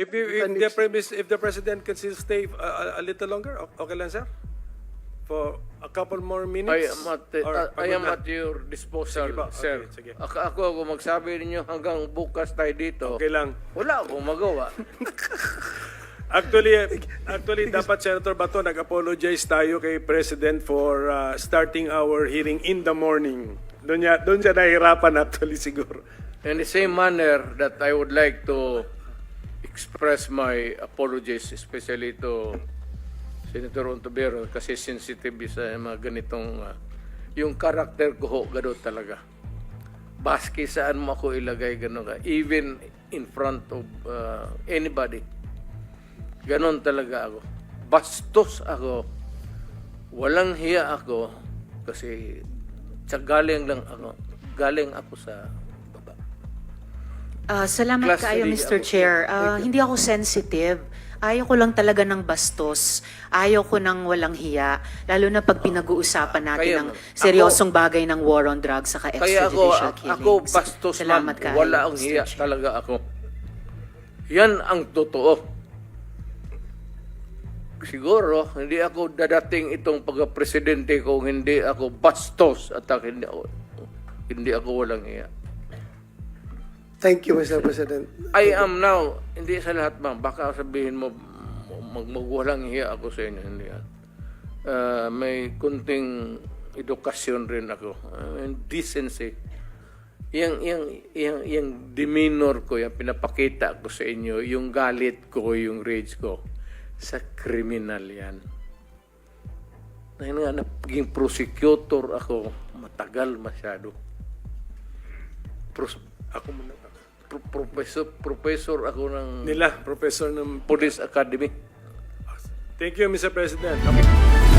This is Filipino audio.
If, you, if, the, premise, if the president can still stay uh, a, a little longer, okay lang, sir? For a couple more minutes? I am at, Or uh, I am at your disposal, Sige ba? sir. Okay, sige. Ako, ako, kung magsabi ninyo hanggang bukas tayo dito, Okay lang. wala akong magawa. Actually, actually dapat Senator Bato nag-apologize tayo kay President for uh, starting our hearing in the morning. Doon niya, doon siya nahirapan actually siguro. In the same manner that I would like to express my apologies, especially to Senator Ontovero, kasi sensitive sa mga ganitong, uh, yung karakter ko ho, gano'n talaga. Baski saan mo ako ilagay, gano'n ka. Even in front of uh, anybody. Ganon talaga ako. Bastos ako. Walang hiya ako kasi sa galing lang ako. Galing ako sa Ah, salamat Class kayo, three Mr. ako. Chair. Ah, hindi ako sensitive. Ayaw ko lang talaga ng bastos. Ayaw ko ng walang hiya. Lalo na pag pinag-uusapan natin Kaya, ng ma'am. seryosong bagay ng war on drugs saka Kaya ako, extrajudicial ako, killings. ako bastos. Salamat kayo, Wala ang Mr. hiya Chair. talaga ako. Yan ang totoo. Siguro, hindi ako dadating itong pagka-presidente kung hindi ako bastos at hindi ako, hindi ako walang hiya. Thank you, Mr. President. I am now, hindi sa lahat ma'am, baka sabihin mo, mag magwalang hiya ako sa inyo, hindi. Ah, may kunting edukasyon rin ako, uh, decency. Yang, yang, yang, yang demeanor ko, yung pinapakita ko sa inyo, yung galit ko, yung rage ko, sa kriminal yan. Dahil nga, naging prosecutor ako, matagal masyado. Pros, Ako muna. pro- professor, professor ako ng Nila, Professor ng... Police Academy. Thank you, Mr. President. Okay.